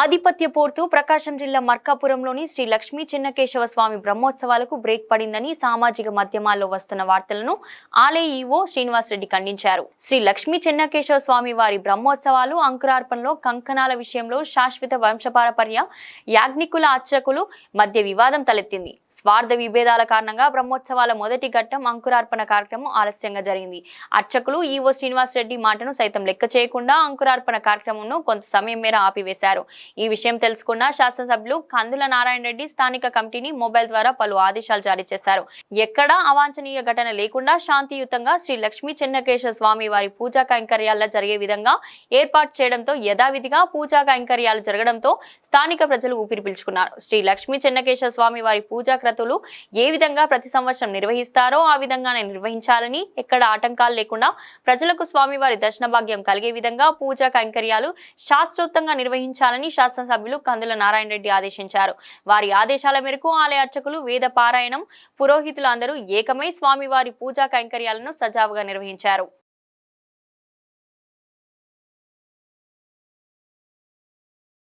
ఆధిపత్య పోర్తు ప్రకాశం జిల్లా మర్కాపురంలోని శ్రీ లక్ష్మీ చిన్నకేశవ స్వామి బ్రహ్మోత్సవాలకు బ్రేక్ పడిందని సామాజిక మాధ్యమాల్లో వస్తున్న వార్తలను ఆలయ ఈవో శ్రీనివాసరెడ్డి ఖండించారు. శ్రీ లక్ష్మీ చిన్నకేశవ స్వామి వారి బ్రహ్మోత్సవాలు అంకురార్పణలో కంకణాల విషయంలో శాశ్వత వంశపారపర్య యాజ్ఞికుల అర్చకులు మధ్య వివాదం తలెత్తింది. స్వార్థ విభేదాల కారణంగా బ్రహ్మోత్సవాల మొదటి ఘట్టం అంకురార్పణ కార్యక్రమం ఆలస్యంగా జరిగింది. అర్చకులు ఈవో శ్రీనివాసరెడ్డి మాటను సైతం లెక్క చేయకుండా అంకురార్పణ కార్యక్రమంను కొంత సమయం మేర ఆపివేశారు. ఈ విషయం తెలుసుకున్న శాసనసభ్యులు కందుల నారాయణ రెడ్డి స్థానిక కమిటీని మొబైల్ ద్వారా పలు ఆదేశాలు జారీ చేశారు. ఎక్కడా అవాంఛనీయ ఘటన లేకుండా శాంతియుతంగా శ్రీ లక్ష్మీ చెన్నకేశ్వర స్వామి వారి పూజా కైంకర్యాల్లో జరిగే విధంగా ఏర్పాటు చేయడంతో యథావిధిగా పూజా కైంకర్యాలు జరగడంతో స్థానిక ప్రజలు ఊపిరి పీల్చుకున్నారు. శ్రీ లక్ష్మీ చెన్నకేశ్వర స్వామి వారి పూజా క్రతువులు ఏ విధంగా ప్రతి సంవత్సరం నిర్వహిస్తారో ఆ విధంగానే నిర్వహించాలని ఎక్కడ ఆటంకాలు లేకుండా ప్రజలకు స్వామివారి దర్శన భాగ్యం కలిగే విధంగా పూజా కైంకర్యాలు శాస్త్రోక్తంగా నిర్వహించాలని శాసనసభ్యులు కందుల నారాయణ రెడ్డి ఆదేశించారు. వారి ఆదేశాల మేరకు ఆలయ అర్చకులు వేద పారాయణం పురోహితులు ఏకమై స్వామివారి పూజా కైంకర్యాలను సజావుగా నిర్వహించారు.